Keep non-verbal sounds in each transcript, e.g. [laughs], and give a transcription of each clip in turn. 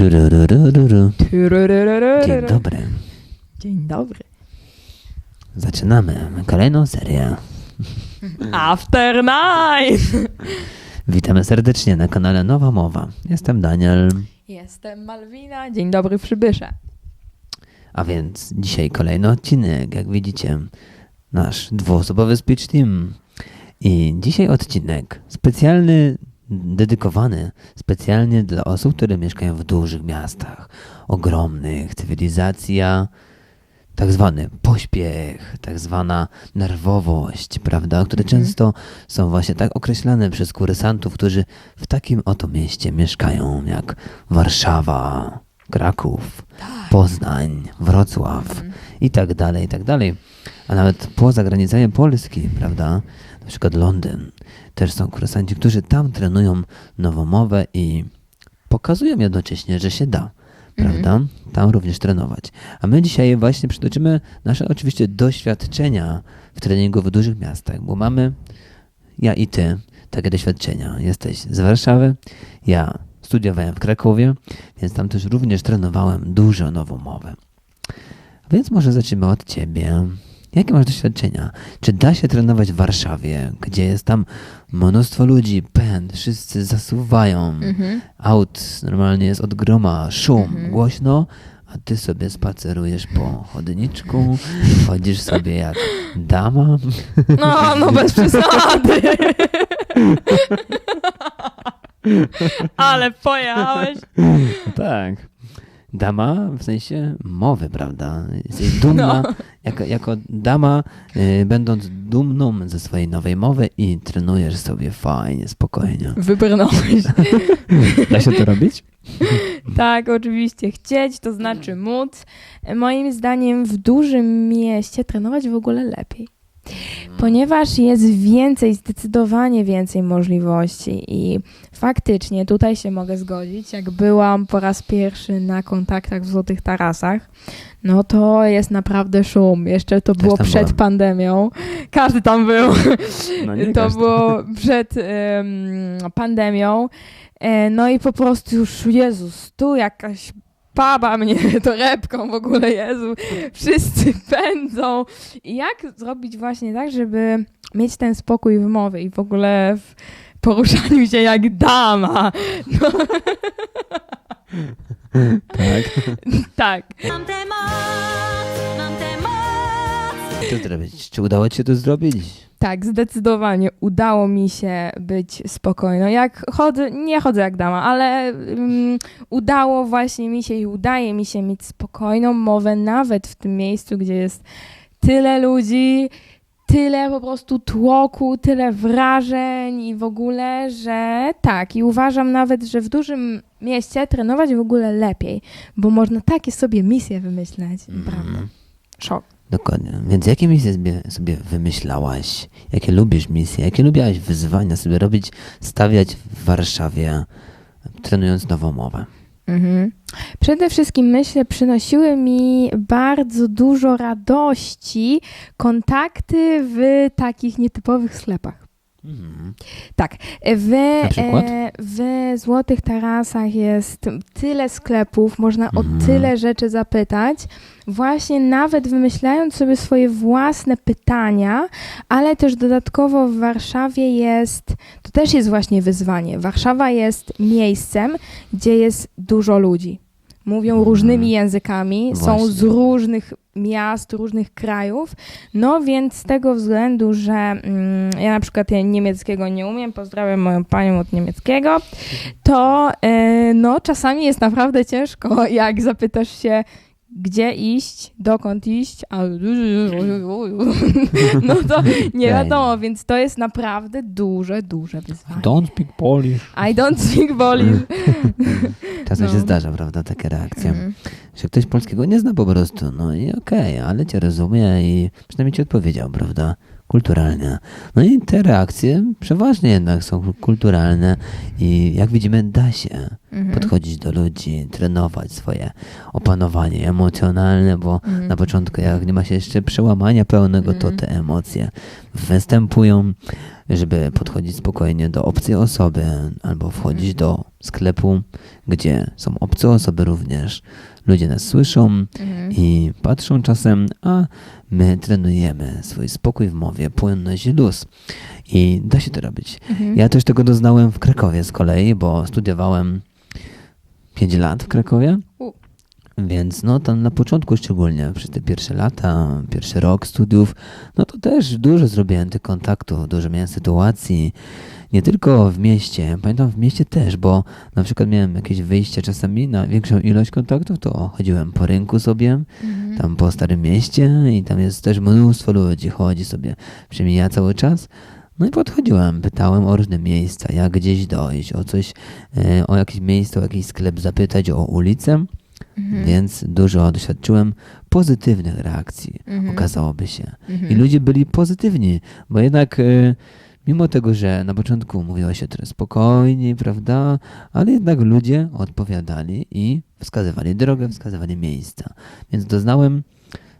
Dzień dobry. Dzień dobry. Zaczynamy kolejną serię. After nine! Witamy serdecznie na kanale Nowa Mowa. Jestem Daniel, Jestem Malwina. Dzień dobry przybysze. a więc dzisiaj kolejny odcinek. Jak widzicie, nasz dwuosobowy speech team. I dzisiaj odcinek specjalny, dedykowany specjalnie dla osób, które mieszkają w dużych miastach, ogromnych, cywilizacja, tak zwany pośpiech, tak zwana nerwowość, prawda, które często są właśnie tak określane przez kursantów, którzy w takim oto mieście mieszkają, jak Warszawa, Kraków, Poznań, Wrocław i tak dalej, i tak dalej. A nawet poza granicami Polski, prawda, na przykład Londyn, też są kursanci, którzy tam trenują nowomowę i pokazują jednocześnie, że się da prawda? Tam również trenować. A my dzisiaj właśnie przytoczymy nasze oczywiście doświadczenia w treningu w dużych miastach, bo mamy, ja i ty, takie doświadczenia. Jesteś z Warszawy, ja studiowałem w Krakowie, więc tam też również trenowałem dużo nową mowę. Więc może zaczniemy od ciebie. Jakie masz doświadczenia? Czy da się trenować w Warszawie, gdzie jest tam mnóstwo ludzi, pęd, wszyscy zasuwają, Mhm. aut normalnie jest od groma, szum, głośno, a ty sobie spacerujesz po chodniczku, chodzisz sobie jak dama. No, no bez przesady. [laughs] Ale pojechałeś. Tak. Dama w sensie mowy, prawda? Jesteś dumna, No. jako, jako dama, y, będąc dumną ze swojej nowej mowy i trenujesz sobie fajnie, spokojnie. Wybrnąłeś. Da się to robić? Tak, oczywiście. Chcieć to znaczy móc. Moim zdaniem w dużym mieście trenować w ogóle lepiej. Ponieważ jest więcej, zdecydowanie więcej możliwości i faktycznie tutaj się mogę zgodzić, jak byłam po raz pierwszy na kontaktach w Złotych Tarasach, no to jest naprawdę szum. Jeszcze to było tam przed byłem. pandemią. Każdy tam był. No [laughs] to każdy. było przed em, pandemią. E, no i po prostu już, Jezus, tu jakaś baba mnie [laughs] torebką w ogóle, Jezu, wszyscy [laughs] pędzą. I jak zrobić właśnie tak, żeby mieć ten spokój w mowie i w ogóle w poruszaniu się jak dama. No, Tak. [laughs] tak. Co zrobić? Czy udało ci się to zrobić? Tak, zdecydowanie udało mi się być spokojną. Jak chodzę, nie chodzę jak dama, ale mm, udało właśnie mi się i udaje mi się mieć spokojną mowę nawet w tym miejscu, gdzie jest tyle ludzi, tyle po prostu tłoku, tyle wrażeń i w ogóle, że tak. I uważam nawet, że w dużym mieście trenować w ogóle lepiej, bo można takie sobie misje wymyśleć. Prawda? Szok. Dokładnie. Więc jakie misje sobie, sobie wymyślałaś? Jakie lubisz misje? Jakie lubiłaś wyzwania sobie robić, stawiać w Warszawie, trenując nową mowę? Mhm. Przede wszystkim myślę, przynosiły mi bardzo dużo radości kontakty w takich nietypowych sklepach. Mhm. Tak, w, e, w Złotych Tarasach jest tyle sklepów, można Mhm. o tyle rzeczy zapytać, właśnie nawet wymyślając sobie swoje własne pytania, ale też dodatkowo w Warszawie jest, to też jest właśnie wyzwanie. Warszawa jest miejscem, gdzie jest dużo ludzi. Mówią różnymi językami, są Mhm. Właśnie. z różnych miast, różnych krajów. No więc z tego względu, że mm, ja na przykład niemieckiego nie umiem, pozdrawiam moją panią od niemieckiego, to e, no czasami jest naprawdę ciężko, [laughs] jak zapytasz się, gdzie iść, dokąd iść, a [laughs] no to nie wiadomo, więc to jest naprawdę duże, duże wyzwanie. Don't speak Polish. I don't speak Polish. [laughs] Czasem No. się zdarza, prawda, takie reakcje, Mhm. że ktoś polskiego nie zna po prostu, no i okej, ale cię rozumie i przynajmniej ci odpowiedział, prawda? Kulturalnie. No i te reakcje przeważnie jednak są kulturalne i jak widzimy da się Mhm. podchodzić do ludzi, trenować swoje opanowanie emocjonalne, bo Mhm. na początku jak nie ma się jeszcze przełamania pełnego, to Mhm. te emocje występują, żeby podchodzić spokojnie do obcej osoby albo wchodzić do sklepu, gdzie są obce osoby również. Ludzie nas słyszą Mhm. i patrzą czasem, a my trenujemy swój spokój w mowie, płynność i luz. I da się to robić. Mhm. Ja też tego doznałem w Krakowie z kolei, bo studiowałem 5 lat w Krakowie. Więc no tam na początku szczególnie, przez te pierwsze lata, pierwszy rok studiów, no to też dużo zrobiłem tych kontaktów, dużo miałem sytuacji, nie tylko w mieście, pamiętam w mieście też, bo na przykład miałem jakieś wyjście czasami na większą ilość kontaktów, to chodziłem po rynku sobie, Mhm. tam po Starym Mieście i tam jest też mnóstwo ludzi, chodzi sobie, przemija cały czas. No i podchodziłem, pytałem o różne miejsca, jak gdzieś dojść, o coś, e, o jakieś miejsce, o jakiś sklep zapytać, o ulicę, Mhm. więc dużo doświadczyłem pozytywnych reakcji, Mhm. okazałoby się. Mhm. I ludzie byli pozytywni, bo jednak e, mimo tego, że na początku mówiło się trochę spokojniej, prawda, ale jednak ludzie odpowiadali i wskazywali drogę, wskazywali miejsca. Więc doznałem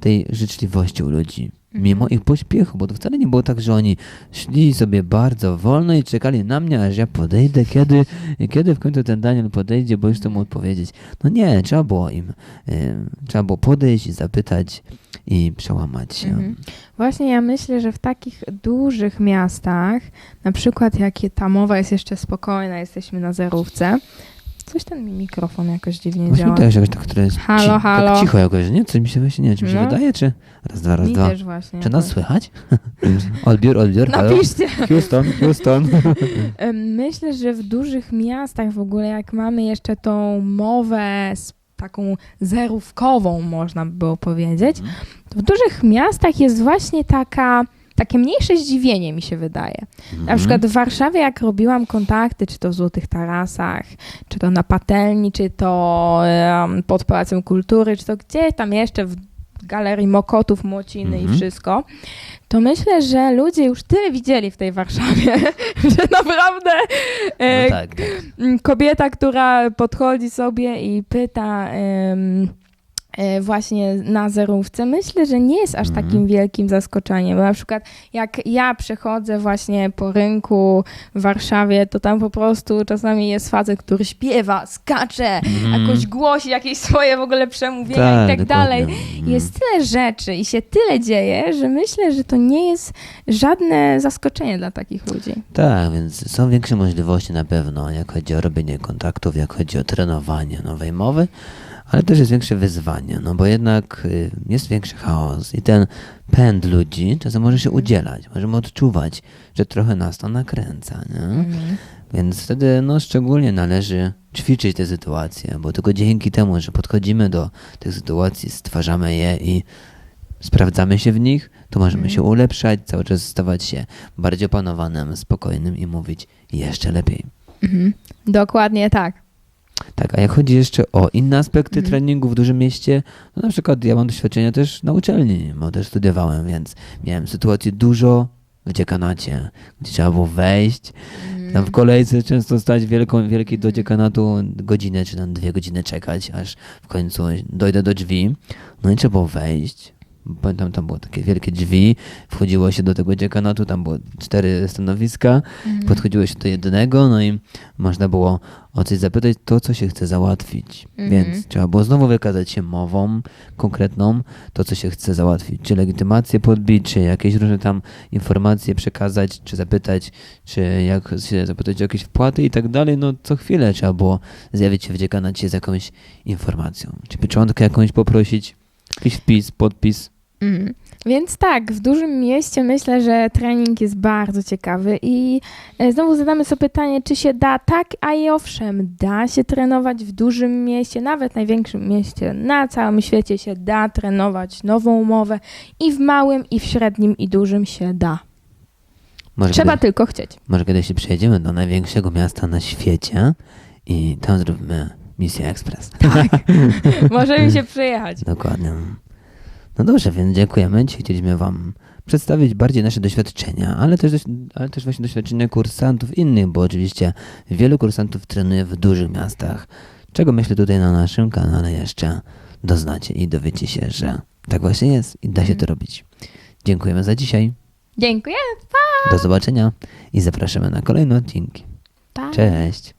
tej życzliwości u ludzi. Mimo ich pośpiechu, bo to wcale nie było tak, że oni szli sobie bardzo wolno i czekali na mnie, aż ja podejdę, kiedy, kiedy w końcu ten Daniel podejdzie, bo już chcę mu odpowiedzieć. No nie, trzeba było im, em, trzeba było podejść i zapytać i przełamać się. Mhm. Właśnie ja myślę, że w takich dużych miastach, na przykład jak ta mowa jest jeszcze spokojna, jesteśmy na zerówce, coś ten mi mikrofon jakoś dziwnie Właśnie działa. też jakoś tak, które jest Halo, ci, halo. tak cicho jakoś, nie? Coś mi się właśnie, nie wiem, czy mi się No. wydaje, czy raz, dwa, raz, Mi dwa. też właśnie. Czy nas słychać? [laughs] odbiór, odbiór, halo? Napiszcie. Houston, Houston. [laughs] Em, Myślę, że w dużych miastach w ogóle, jak mamy jeszcze tą mowę z taką zerówkową, można by było powiedzieć, to w dużych miastach jest właśnie taka, takie mniejsze zdziwienie, mi się wydaje. Mhm. Na przykład w Warszawie, jak robiłam kontakty, czy to w Złotych Tarasach, czy to na Patelni, czy to em, pod Pałacem Kultury, czy to gdzieś tam jeszcze w Galerii Mokotów, Młociny Mhm. i wszystko, to myślę, że ludzie już tyle widzieli w tej Warszawie, [laughs] że naprawdę e, No tak, tak. kobieta, która podchodzi sobie i pyta e, właśnie na zerówce, myślę, że nie jest aż Mhm. takim wielkim zaskoczeniem. Bo na przykład jak ja przechodzę właśnie po rynku w Warszawie, to tam po prostu czasami jest facet, który śpiewa, skacze, Mhm. jakoś głosi jakieś swoje w ogóle przemówienia i tak dokładnie. dalej. Mhm. Jest tyle rzeczy i się tyle dzieje, że myślę, że to nie jest żadne zaskoczenie dla takich ludzi. Tak, więc są większe możliwości na pewno, jak chodzi o robienie kontaktów, jak chodzi o trenowanie nowej mowy, ale też jest większe wyzwanie, no bo jednak y, jest większy chaos i ten pęd ludzi czasem może się udzielać, możemy odczuwać, że trochę nas to nakręca, nie? Więc wtedy no, szczególnie należy ćwiczyć te sytuacje, bo tylko dzięki temu, że podchodzimy do tych sytuacji, stwarzamy je i sprawdzamy się w nich, to możemy Mhm. się ulepszać, cały czas stawać się bardziej opanowanym, spokojnym i mówić jeszcze lepiej. Mhm. Dokładnie tak. Tak, a jak chodzi jeszcze o inne aspekty Mhm. treningu w dużym mieście, no na przykład ja mam doświadczenie też na uczelni, bo też studiowałem, więc miałem sytuacji dużo w dziekanacie, gdzie trzeba było wejść, tam w kolejce często stać wielką, wielkiej do dziekanatu godzinę czy tam dwie godziny czekać, aż w końcu dojdę do drzwi. No i trzeba było wejść. Pamiętam, tam było takie wielkie drzwi, wchodziło się do tego dziekanatu, tam było cztery stanowiska, Mhm. podchodziło się do jednego, no i można było o coś zapytać, to co się chce załatwić. Mhm. Więc trzeba było znowu wykazać się mową konkretną, to co się chce załatwić, czy legitymację podbić, czy jakieś różne tam informacje przekazać, czy zapytać, czy jak się zapytać o jakieś wpłaty i tak dalej, no co chwilę trzeba było zjawić się w dziekanacie z jakąś informacją, czy pieczątkę jakąś poprosić, jakiś wpis, podpis. Mhm. Więc tak, w dużym mieście myślę, że trening jest bardzo ciekawy i e, znowu zadamy sobie pytanie, czy się da? Tak, a i owszem, da się trenować w dużym mieście, nawet największym mieście na całym świecie się da trenować nową mowę i w małym, i w średnim, i dużym się da. Może Trzeba kiedy- tylko chcieć. Może kiedyś się przejedziemy do największego miasta na świecie i tam zrobimy misję ekspres. [laughs] Możemy się przyjechać. Dokładnie. No dobrze, więc dziękujemy. Dzisiaj chcieliśmy Wam przedstawić bardziej nasze doświadczenia, ale też, ale też właśnie doświadczenia kursantów innych, bo oczywiście wielu kursantów trenuje w dużych miastach, czego myślę tutaj na naszym kanale jeszcze doznacie i dowiecie się, że tak właśnie jest i da się to robić. Dziękujemy za dzisiaj, Dziękuję. do zobaczenia i zapraszamy na kolejne odcinki. Pa. Cześć!